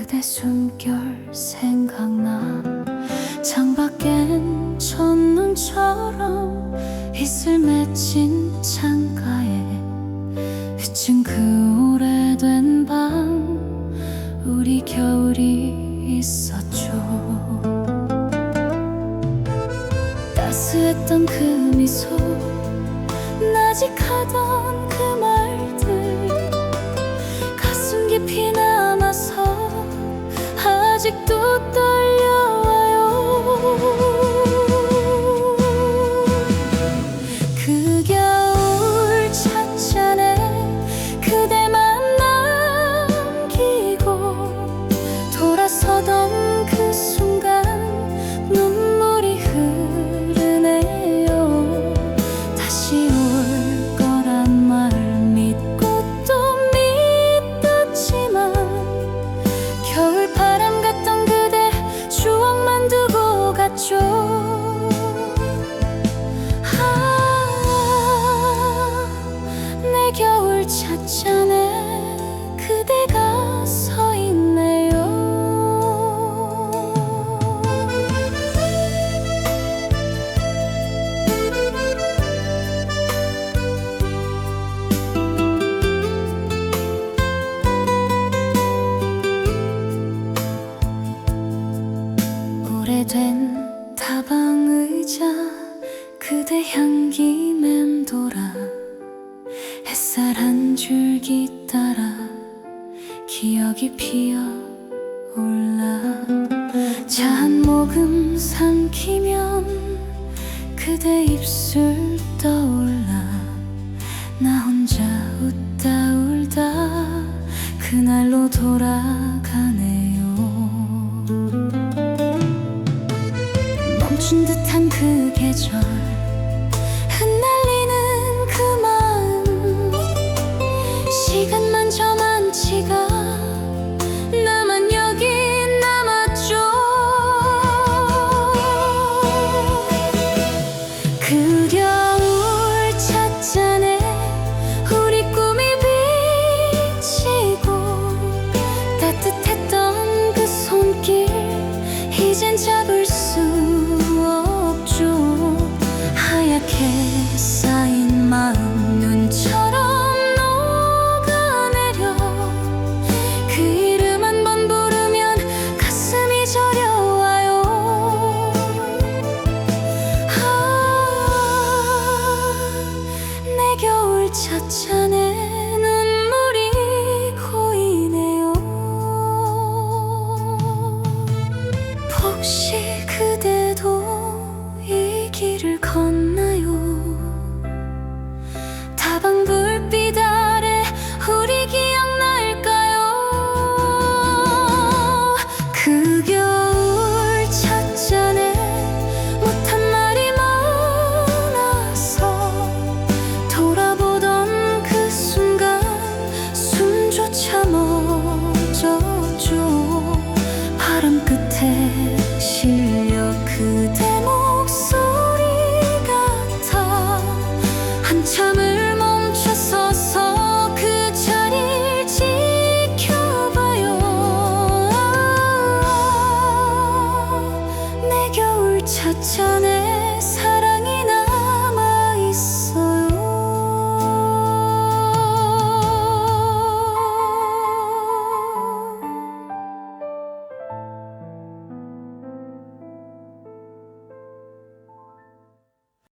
그대 숨결 생각나. 창밖엔 첫눈처럼 이슬 맺힌 창가에 그층 그 오래된 밤 우리 겨울이 있었죠. 따스했던 그 미소 나직하던 그 다방 의자 그대 향기 맴돌아. 햇살 한 줄기 따라 기억이 피어 올라. 차 한 모금 삼키면 그대 입술 떠올라. 나 혼자 웃다 울다 그날로 돌아. 一场 그게 내 사랑.